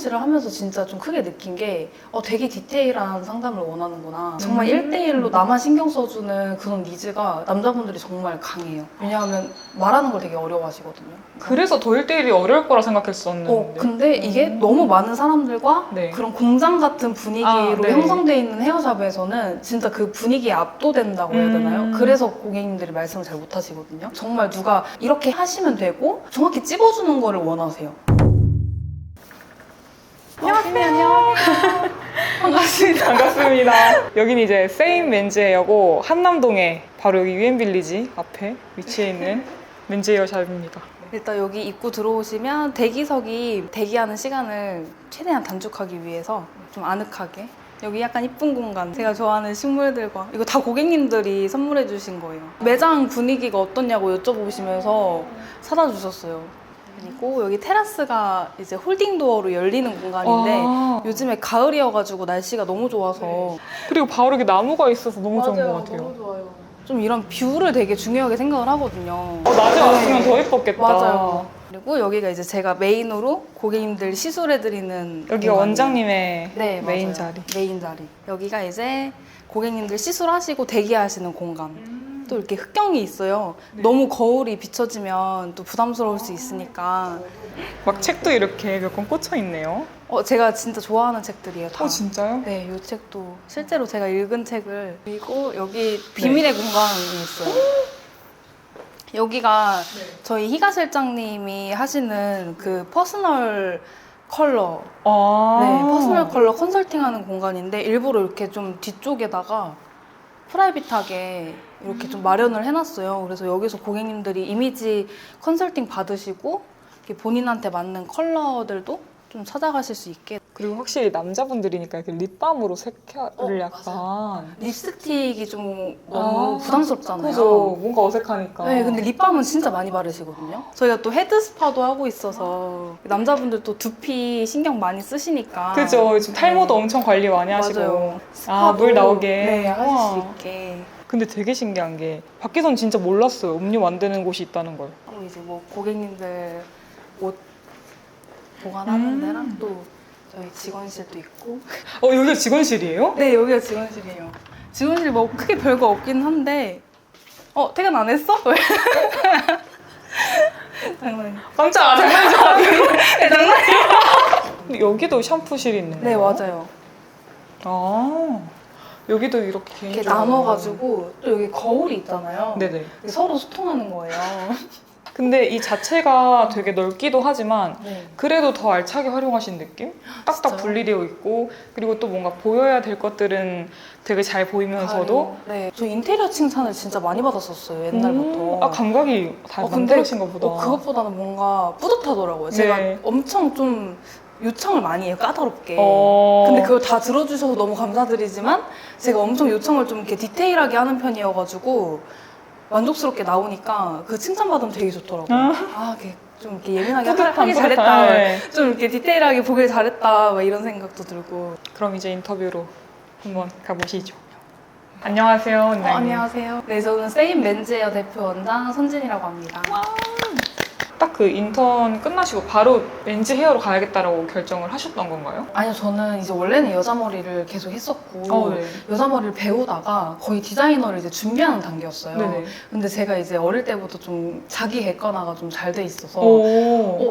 미용실을 하면서 진짜 좀 크게 느낀 게 어, 되게 디테일한 상담을 원하는구나. 정말 음. 1대1로 나만 신경 써주는 그런 니즈가 남자분들이 정말 강해요. 왜냐하면 말하는 걸 되게 어려워하시거든요. 그래서 더 1대1이 어려울 거라 생각했었는데. 어, 근데 이게 음. 너무 많은 사람들과 네. 그런 공장 같은 분위기로 아, 네. 형성되어 있는 헤어샵에서는 진짜 그 분위기에 압도된다고 해야 되나요? 음. 그래서 고객님들이 말씀을 잘 못하시거든요. 정말 누가 이렇게 하시면 되고 정확히 찝어주는 거를 원하세요. 안녕하세요. 안녕하세요. 반갑습니다. 반갑습니다. 여기는 이제 세임 맨즈헤어고 한남동에 바로 여기 유엔빌리지 앞에 위치해 있는 맨즈헤어 샵입니다. 일단 여기 입구 들어오시면 대기석이 대기하는 시간을 최대한 단축하기 위해서 좀 아늑하게 여기 약간 이쁜 공간 제가 좋아하는 식물들과 이거 다 고객님들이 선물해 주신 거예요 매장 분위기가 어떻냐고 여쭤보시면서 사다 주셨어요 그리고 여기 테라스가 이제 홀딩 도어로 열리는 공간인데 아, 요즘에 가을이어가지고 날씨가 너무 좋아서 그리고 바로 이렇게 나무가 있어서 너무 좋은 것 같아요. 너무 좋아요 좀 이런 뷰를 되게 중요하게 생각을 하거든요 어, 낮에 왔으면 더 예뻤겠다. 맞아요. 그리고 여기가 이제 제가 메인으로 고객님들 시술해드리는 여기가 공간이에요. 원장님의 네, 메인 맞아요. 자리. 메인 자리. 여기가 이제 고객님들 시술하시고 대기하시는 공간. 또 이렇게 흑경이 있어요. 네. 너무 거울이 비춰지면 또 부담스러울 수 있으니까. 막 책도 이렇게 몇 권 꽂혀 있네요. 어, 제가 진짜 좋아하는 책들이에요. 다. 어 진짜요? 네, 이 책도 실제로 제가 읽은 책을 그리고 여기 비밀의 공간이 있어요. 여기가 저희 희가 실장님이 하시는 그 퍼스널 컬러 아. 네, 퍼스널 컬러 컨설팅하는 공간인데 일부러 이렇게 좀 뒤쪽에다가 프라이빗하게 이렇게 좀 마련을 해놨어요. 그래서 여기서 고객님들이 이미지 컨설팅 받으시고 본인한테 맞는 컬러들도 좀 찾아가실 수 있게 그리고 확실히 남자분들이니까 이렇게 립밤으로 색깔을 어, 약간 립스틱이 좀 너무 아, 부담스럽잖아요. 그죠 뭔가 어색하니까 네, 근데 립밤은 진짜 많이 바르시거든요. 저희가 또 헤드 스파도 하고 있어서 남자분들 또 두피 신경 많이 쓰시니까. 그죠 지금 탈모도 네. 엄청 관리 많이 하시고 맞아요. 아, 물 나오게. 네, 하실. 수 있게. 근데 되게 신기한 게 밖에선 진짜 몰랐어요 음료 만드는 곳이 있다는 걸또 이제 뭐 고객님들 옷 보관하는 음. 데랑 또 저희 직원실도 있고. 어 여기가 직원실이에요? 네, 여기가 직원실이에요. 직원실 뭐 크게 별거 없긴 한데. 어, 퇴근 안 했어? 왜? 장난이에요. 깜짝 장난이죠 네, 장난이에요. 여기도 샴푸실이 있는 네, 거예요? 맞아요. 아 여기도 이렇게 이렇게 개인적으로. 나눠가지고 또 여기 거울이 있잖아요. 네네 서로 소통하는 거예요. 근데 이 자체가 되게 넓기도 하지만 네. 그래도 더 알차게 활용하신 느낌? 딱딱? 분리되어 있고 그리고 또 뭔가 보여야 될 것들은 되게 잘 보이면서도 네. 저 인테리어 칭찬을 진짜 많이 받았었어요, 옛날부터. 음, 아 감각이 다 어, 근데 만들어진 것보다 어, 그것보다는 뭔가 뿌듯하더라고요. 제가 네. 엄청 좀 요청을 많이 해요, 까다롭게. 어... 근데 그걸 다 들어주셔서 너무 감사드리지만 제가 엄청 요청을 좀 이렇게 디테일하게 하는 편이어가지고 만족스럽게 나오니까 그 칭찬받으면 되게 좋더라고요. 아. 아, 이렇게 좀 이렇게 예민하게 뿌듯한, 하기. 잘했다. 네. 좀 이렇게 디테일하게 보길 잘했다. 막 이런 생각도 들고. 그럼 이제 인터뷰로 한번 가보시죠 안녕하세요 원장님 어, 안녕하세요. 네, 저는 세임 맨즈웨어 대표 원장 선진이라고 합니다. 딱 그 인턴 끝나시고 바로 렌즈 헤어로 가야겠다라고 결정을 하셨던 건가요? 아니요, 저는 이제 원래는 여자 머리를 계속 했었고 어, 네. 여자 머리를 배우다가 거의 디자이너를 이제 준비하는 단계였어요. 네네. 근데 제가 이제 어릴 때부터 좀 자기 객관화가 좀 잘 돼 있어서 오.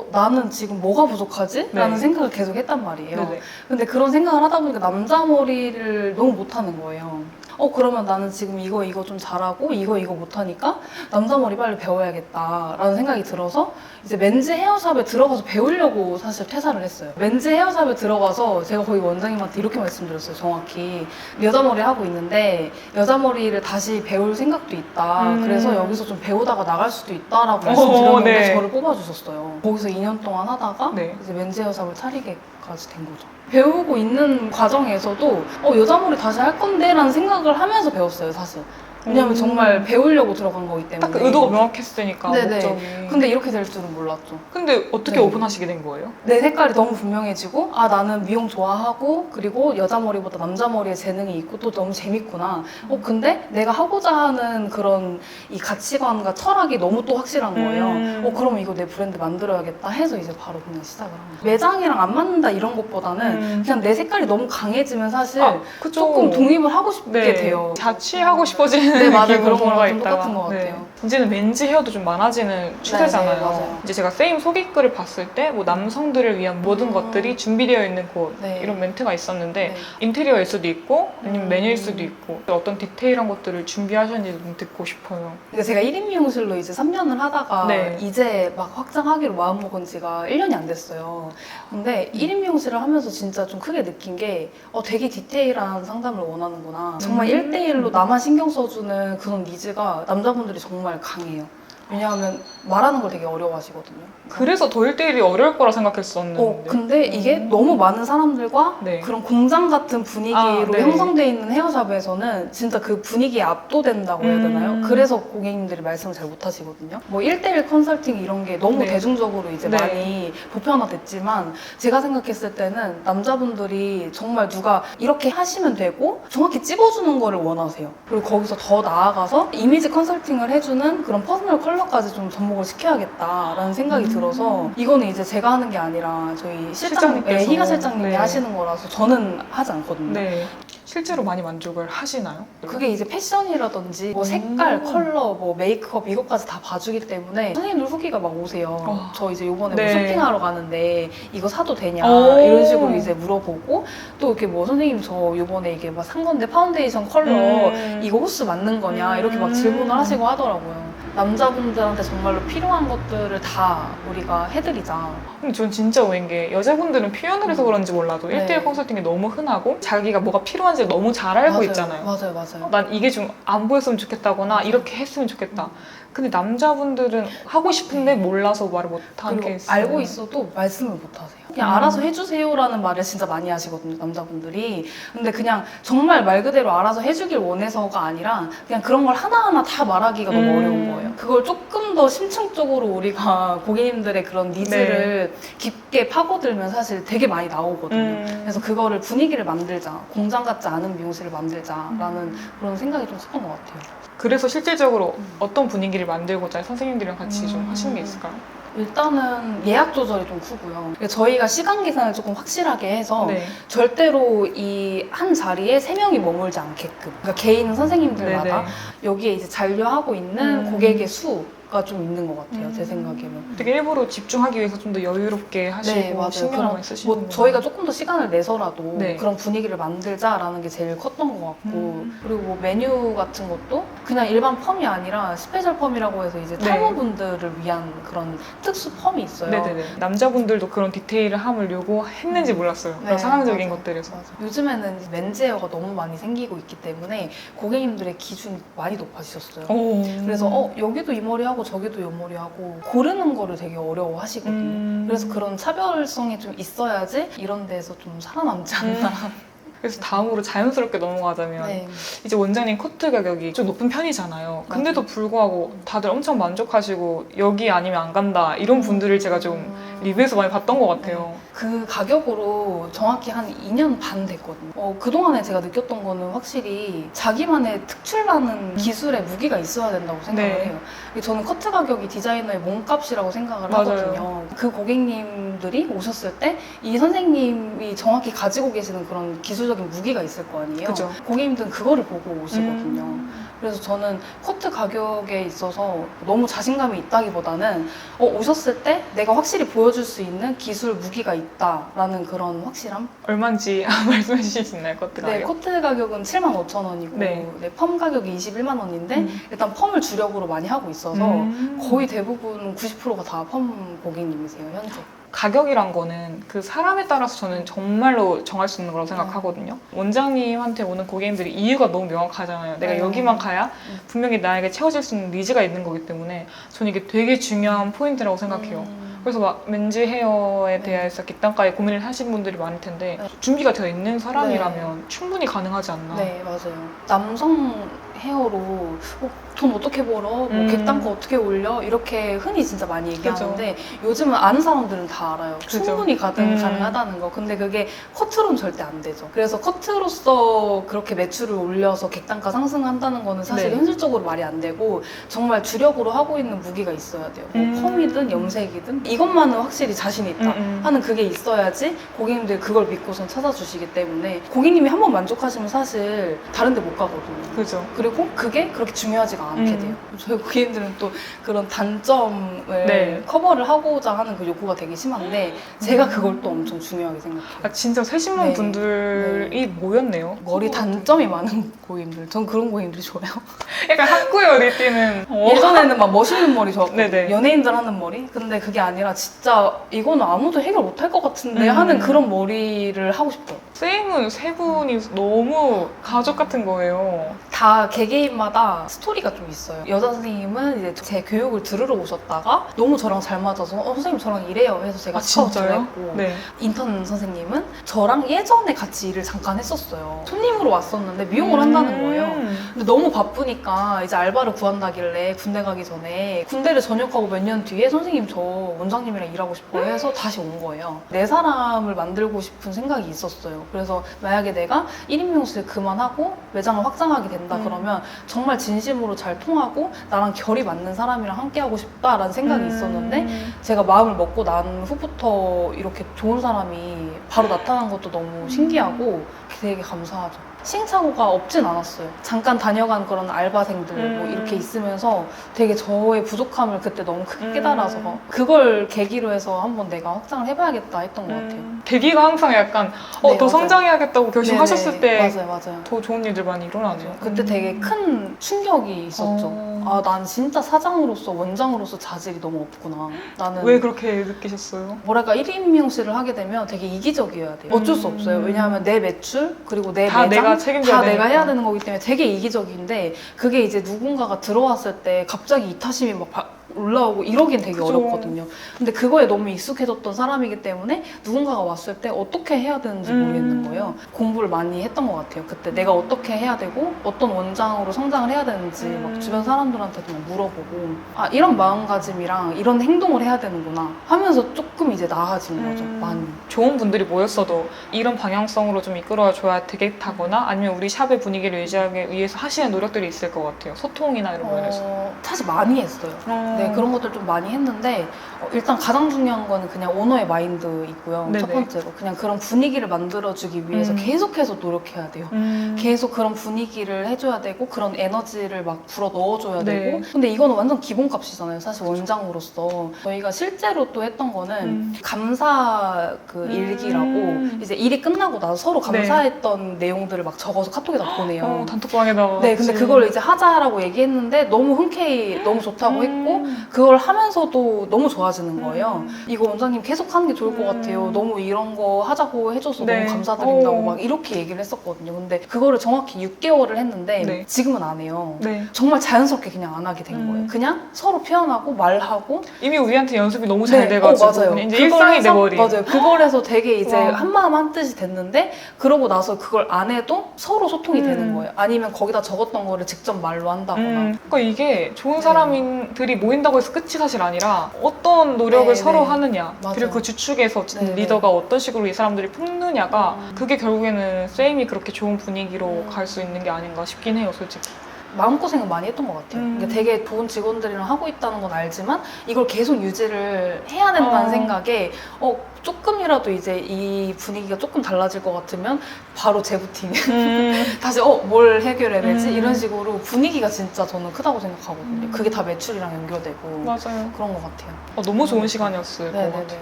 어, 나는 지금 뭐가 부족하지? 네. 라는 생각을 계속 했단 말이에요. 네네. 근데 그런 생각을 하다 보니까 남자 머리를 너무 못하는 거예요. 어, 그러면 나는 지금 이거, 이거 좀 잘하고, 이거, 이거 못하니까, 남자 머리 빨리 배워야겠다라는 생각이 들어서, 이제 맨즈 헤어샵에 들어가서 배우려고 사실 퇴사를 했어요. 맨즈 헤어샵에 들어가서 제가 거기 원장님한테 이렇게 말씀드렸어요, 정확히. 여자 머리 하고 있는데, 여자 머리를 다시 배울 생각도 있다. 음. 그래서 여기서 좀 배우다가 나갈 수도 있다라고 어, 말씀드렸는데, 네. 저를 뽑아주셨어요. 거기서 2년 동안 하다가, 네. 이제 맨즈 헤어샵을 차리게까지 된 거죠. 배우고 있는 과정에서도 어, 여자 머리 다시 할 건데 라는 생각을 하면서 배웠어요, 사실. 왜냐면 음. 정말 배우려고 들어간 거기 때문에. 딱그 의도가 명확했으니까 네네. 목적이. 근데 이렇게 될 줄은 몰랐죠. 근데 어떻게 네. 오픈하시게 된 거예요? 내 색깔이 너무 분명해지고 아 나는 미용 좋아하고 그리고 여자 머리보다 남자 머리에 재능이 있고 또 너무 재밌구나. 어 근데 내가 하고자 하는 그런 이 가치관과 철학이 너무 또 확실한 거예요. 음. 어 그러면 이거 내 브랜드 만들어야겠다 해서 이제 바로 그냥 시작을 한 거예요. 매장이랑 안 맞는다 이런 것보다는 음. 그냥 내 색깔이 너무 강해지면 사실 아, 그쵸. 조금 독립을 하고 싶게 네. 돼요. 자취하고 싶어지는 네, 맞아요. 기분 그런 거랑 좀. 똑같은 것 같아요. 이제는 맨즈 헤어도 좀 많아지는 추세잖아요. 네, 맞아요. 이제 제가 세임 소개글을 봤을 때 뭐 남성들을 위한 모든 음. 것들이 준비되어 있는 곳 네. 이런 멘트가 있었는데 네. 인테리어일 수도 있고 아니면 음. 메뉴일 수도 있고 어떤 디테일한 것들을 준비하셨는지 좀 듣고 싶어요. 그러니까 제가 1인 미용실로 이제 3년을 하다가 네. 이제 막 확장하기로 마음먹은 지가 1년이 안 됐어요. 근데 1인 미용실을 하면서 진짜 좀 크게 느낀 게 어, 되게 디테일한 상담을 원하는구나. 정말 음. 1대1로 나만 신경 써주는 그런 니즈가 남자분들이 정말 강해요. 왜냐하면 말하는 걸 되게 어려워하시거든요. 그래서 더 1대1이 어려울 거라 생각했었는데. 어, 근데 이게 음. 너무 많은 사람들과 네. 그런 공장 같은 분위기로 아, 네. 형성되어 있는 헤어샵에서는 진짜 그 분위기에 압도된다고 해야 되나요? 음. 그래서 고객님들이 말씀을 잘 못 하시거든요. 뭐 1대1 컨설팅 이런 게 너무 네. 대중적으로 이제 네. 많이 보편화됐지만 제가 생각했을 때는 남자분들이 정말 누가 이렇게 하시면 되고 정확히 찝어주는 거를 원하세요. 그리고 거기서 더 나아가서 이미지 컨설팅을 해주는 그런 퍼스널 컬러 까지 좀 접목을 시켜야겠다라는 생각이 음. 들어서 이거는 이제 제가 하는 게 아니라 저희 실장, 실장님께서. 네, 희가 실장님이 네. 하시는 거라서 저는 하지 않거든요. 네. 실제로 많이 만족을 하시나요? 그게 이제 패션이라든지 뭐 음. 색깔, 컬러, 뭐 메이크업 이것까지 다 봐주기 때문에 선생님들 후기가 막 오세요. 어. 저 이제 요번에 네. 뭐 쇼핑하러 가는데 이거 사도 되냐 오. 이런 식으로 이제 물어보고 또 이렇게 뭐 선생님 저 요번에 이게 막 산 건데 파운데이션 컬러 음. 이거 호스 맞는 거냐 이렇게 막 음. 질문을 하시고 하더라고요. 남자분들한테 정말로 필요한 것들을 다 우리가 해드리자. 근데 전 진짜 오해인 게 여자분들은 표현을 해서 그런지 몰라도 네. 1대1 컨설팅이 너무 흔하고 자기가 뭐가 필요한지 너무 잘 알고 맞아요. 있잖아요. 맞아요, 맞아요. 난 이게 좀 안 보였으면 좋겠다거나 이렇게 했으면 좋겠다. 근데 남자분들은 하고 싶은데 몰라서 말을 못하는 그리고 케이스. 알고 있어도 말씀을 못 하세요. 그냥 음. 알아서 해주세요라는 말을 진짜 많이 하시거든요, 남자분들이. 근데 그냥 정말 말 그대로 알아서 해주길 원해서가 아니라 그냥 그런 걸 하나하나 다 말하기가 너무 음. 어려운 거예요. 그걸 조금 더 심층적으로 우리가 고객님들의 그런 니즈를 깊게 파고들면 사실 되게 많이 나오거든요. 네. 음. 그래서 그거를 분위기를 만들자, 공장 같지 않은 미용실을 만들자라는 그런 생각이 좀 컸던 것 같아요. 그래서 실질적으로 음. 어떤 분위기를 만들고자 선생님들이랑 같이 좀 음. 하시는 게 있을까요? 일단은 예약 조절이 좀 크고요. 저희가 시간 계산을 조금 확실하게 해서 네. 절대로 이 한 자리에 세 명이 머물지 않게끔. 그러니까 개인 선생님들마다 네네. 여기에 이제 잔류하고 있는 음. 고객의 수가 좀 있는 것 같아요. 제 음. 생각에는. 되게 일부러 집중하기 위해서 좀 더 여유롭게 하시고 네, 맞아요. 신경을 그럼 많이 쓰시는 뭐 저희가 조금 더 시간을 내서라도 네. 그런 분위기를 만들자라는 게 제일 컸던 것 같고 음. 그리고 뭐 메뉴 같은 것도 그냥 일반 펌이 아니라 스페셜 펌이라고 해서 이제 네. 탈모분들을 위한 그런 특수 펌이 있어요. 네네네. 남자분들도 그런 디테일을 함을 요구했는지 몰랐어요. 그런 네, 상황적인 맞아요. 것들에서. 맞아. 요즘에는 이제 맨즈 헤어가 너무 많이 생기고 있기 때문에 고객님들의 기준이 많이 높아지셨어요. 오. 그래서 어 여기도 이 머리 하고 저기도 이 머리 하고 고르는 거를 되게 어려워 하시거든요. 음. 그래서 그런 차별성이 좀 있어야지 이런 데서 좀 살아남지 않나. 그래서 다음으로 자연스럽게 넘어가자면 네. 이제 원장님 커트 가격이 좀 높은 편이잖아요. 근데도 불구하고 다들 엄청 만족하시고 여기 아니면 안 간다 이런 분들을 제가 좀 음. 리뷰에서 많이 봤던 것 같아요. 그 가격으로 정확히 한 2년 반 됐거든요. 어, 그동안에 제가 느꼈던 거는 확실히 자기만의 특출나는 기술의 무기가 있어야 된다고 생각을 네. 해요. 저는 커트 가격이 디자이너의 몸값이라고 생각을 맞아요. 하거든요. 그 고객님들이 오셨을 때 이 선생님이 정확히 가지고 계시는 그런 기술 적인 무기가 있을 거 아니에요. 그죠. 고객님들은 그거를 보고 오시거든요. 음. 그래서 저는 커트 가격에 있어서 너무 자신감이 있다기보다는 어, 오셨을 때 내가 확실히 보여줄 수 있는 기술 무기가 있다라는 그런 확실함? 얼마인지 말씀해 주실 수 있나요, 커트 네, 가격? 커트 가격은 7만 5천 원이고 네. 네, 펌 가격이 21만 원인데 음. 일단 펌을 주력으로 많이 하고 있어서 음. 거의 대부분 90%가 다 펌 고객님이세요, 현재. 가격이란 거는 그 사람에 따라서 저는 정말로 정할 수 있는 거라고 생각하거든요. 원장님한테 오는 고객님들이 이유가 너무 명확하잖아요. 내가 음. 여기만 가야 음. 분명히 나에게 채워질 수 있는 니즈가 있는 거기 때문에 저는 이게 되게 중요한 포인트라고 생각해요. 음. 그래서 막 맨즈 헤어에 네. 대해서 객단가에 고민을 하시는 분들이 많을 텐데 네. 준비가 되어 있는 사람이라면 충분히 가능하지 않나. 네, 맞아요. 남성 헤어로 어, 돈 어떻게 벌어? 뭐 음. 객단가 어떻게 올려? 이렇게 흔히 진짜 많이 얘기하는데 요즘은 아는 사람들은 다 알아요. 그죠. 충분히 가능, 음. 가능하다는 거. 근데 그게 커트로는 절대 안 되죠. 그래서 커트로서 그렇게 매출을 올려서 객단가 상승한다는 거는 사실 네. 현실적으로 말이 안 되고 정말 주력으로 하고 있는 무기가 있어야 돼요. 뭐 음. 펌이든 염색이든 이것만은 확실히 자신 있다. 음, 음. 하는 그게 있어야지 고객님들이 그걸 믿고선 찾아주시기 때문에 고객님이 한번 만족하시면 사실 다른 데 못 가거든요. 그죠. 그리고 그게 그렇게 중요하지가 않게 음. 돼요. 저희 고객님들은 또 그런 단점을 네. 커버를 하고자 하는 그 욕구가 되게 심한데 제가 그걸 또 엄청 중요하게 생각해요. 아, 진짜 세심한 네. 분들이 모였네요. 머리 단점이 많은 고객님들. 전 그런 고객님들이 좋아요. 약간 어디 뛰는. 어. 예전에는 막 멋있는 머리 좋았거든요. 네네. 연예인들 하는 머리. 근데 그게 아니라 진짜 이거는 아무도 해결 못할 것 같은데 음. 하는 그런 머리를 하고 싶어요. 세임은 세 분이 너무 가족 같은 거예요. 다 개개인마다 스토리가 좀 있어요. 여자 선생님은 이제 제 교육을 들으러 오셨다가 너무 저랑 잘 맞아서 어, 선생님 저랑 일해요 해서 제가 아, 스카우트를? 했고 네. 인턴 선생님은 저랑 예전에 같이 일을 잠깐 했었어요. 손님으로 왔었는데 미용을 한다는 거예요. 음. 근데 너무 바쁘니까 이제 알바를 구한다길래 군대 가기 전에 군대를 전역하고 몇 년 뒤에 선생님 저 원장님이랑 일하고 싶어요 해서 다시 온 거예요. 내 사람을 만들고 싶은 생각이 있었어요. 그래서 만약에 내가 1인 미용실 그만하고 매장을 확장하게 된다 음. 그러면 정말 진심으로 잘 통하고 나랑 결이 맞는 사람이랑 함께 하고 싶다라는 생각이 음. 있었는데 제가 마음을 먹고 난 후부터 이렇게 좋은 사람이 바로 나타난 것도 너무 신기하고 되게 감사하죠. 시행착오가 없진 않았어요. 잠깐 다녀간 그런 알바생들 뭐 음. 이렇게 있으면서 되게 저의 부족함을 그때 너무 크게 음. 깨달아서 그걸 계기로 해서 한번 내가 확장을 해봐야겠다 했던 것 같아요. 음. 계기가 항상 약간 어, 네, 더 맞아요. 성장해야겠다고 결심하셨을 네네. 때 맞아요, 맞아요. 더 좋은 일들 많이 일어나네요. 그때 음. 되게 큰 충격이 있었죠. 어. 아, 난 진짜 사장으로서 원장으로서 자질이 너무 없구나. 나는 왜 그렇게 느끼셨어요? 뭐랄까 1인 미용실을 하게 되면 되게 이기적이어야 돼요. 어쩔 수 음. 없어요. 왜냐하면 내 매출 그리고 내다 매장 내가 책임져야 다 내가 되니까. 해야 되는 거기 때문에 되게 이기적인데 그게 이제 누군가가 들어왔을 때 갑자기 이타심이 막 바- 올라오고 이러긴 되게 그죠. 어렵거든요. 근데 그거에 너무 익숙해졌던 사람이기 때문에 누군가가 왔을 때 어떻게 해야 되는지 음. 모르겠는 거예요. 공부를 많이 했던 것 같아요. 그때 내가 어떻게 해야 되고 어떤 원장으로 성장을 해야 되는지 음. 막 주변 사람들한테도 막 물어보고 아 이런 마음가짐이랑 이런 행동을 해야 되는구나 하면서 조금 이제 나아진 거죠. 음. 많이. 좋은 분들이 모였어도 이런 방향성으로 좀 이끌어줘야 되겠다거나 아니면 우리 샵의 분위기를 유지하기 위해서 하시는 노력들이 있을 것 같아요. 소통이나 이런. 어, 사실 많이 했어요. 어. 네, 그런 것들 좀 많이 했는데 어, 일단 가장 중요한 거는 그냥 오너의 마인드 있고요. 네네. 첫 번째로 그냥 그런 분위기를 만들어주기 위해서 음. 계속해서 노력해야 돼요. 음. 계속 그런 분위기를 해줘야 되고 그런 에너지를 막 불어 넣어줘야 네. 되고 근데 이거는 완전 기본값이잖아요 사실 원장으로서 저희가 실제로 또 했던 거는 음. 감사 그 음. 일기라고 이제 일이 끝나고 나서 서로 네. 감사했던 내용들을 막 적어서 카톡에다 보내요 어, 단톡방에다가. 네 근데. 그걸 이제 하자라고 얘기했는데 너무 흔쾌히 너무 좋다고 했고 음. 그걸 하면서도 너무 좋아지는 거예요. 음. 이거 원장님 계속 하는 게 좋을 것 음. 같아요. 너무 이런 거 하자고 해줘서 네. 너무 감사드린다고 오. 막 이렇게 얘기를 했었거든요. 근데 그거를 정확히 6개월을 했는데 네. 지금은 안 해요. 네. 정말 자연스럽게 그냥 안 하게 된 음. 거예요. 그냥 서로 표현하고 말하고 이미 우리한테 연습이 너무 잘 네, 돼가지고 어, 맞아요. 이제 그걸 일상이 해서- 돼버린. 맞아요. 그걸 해서 되게 이제 와. 한마음 한뜻이 됐는데 그러고 나서 그걸 안 해도 서로 소통이 음. 되는 거예요. 아니면 거기다 적었던 거를 직접 말로 한다거나 음, 그러니까 이게 좋은 네. 사람들이 모인 다고 해서 끝이 사실 아니라 어떤 노력을 네, 서로 네. 하느냐 맞아요. 그리고 그 주축에서 어쨌든 네, 네. 리더가 어떤 식으로 이 사람들이 품느냐가 음. 그게 결국에는 세임이 그렇게 좋은 분위기로 음. 갈수 있는 게 아닌가 싶긴 해요 솔직히 마음고생을 많이 했던 것 같아요. 음. 그러니까 되게 좋은 직원들이랑 하고 있다는 건 알지만 이걸 계속 유지를 해야 된다는 어. 생각에 어, 조금이라도 이제 이 분위기가 조금 달라질 것 같으면 바로 재부팅. 음. 다시 어, 뭘 해결해야 되지? 음. 이런 식으로 분위기가 진짜 저는 크다고 생각하거든요. 음. 그게 다 매출이랑 연결되고 맞아요 그런 것 같아요. 어, 너무 좋은 시간이었을 것 네네네. 같아요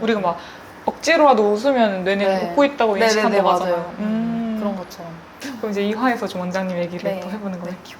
우리가 막 억지로라도 웃으면 뇌는 네. 웃고 있다고 인식한다고 맞아요. 하잖아요 음. 그런 것처럼. 그럼 이제 2화에서 좀 원장님 얘기를 네. 또 해보는 걸로 네. 할게요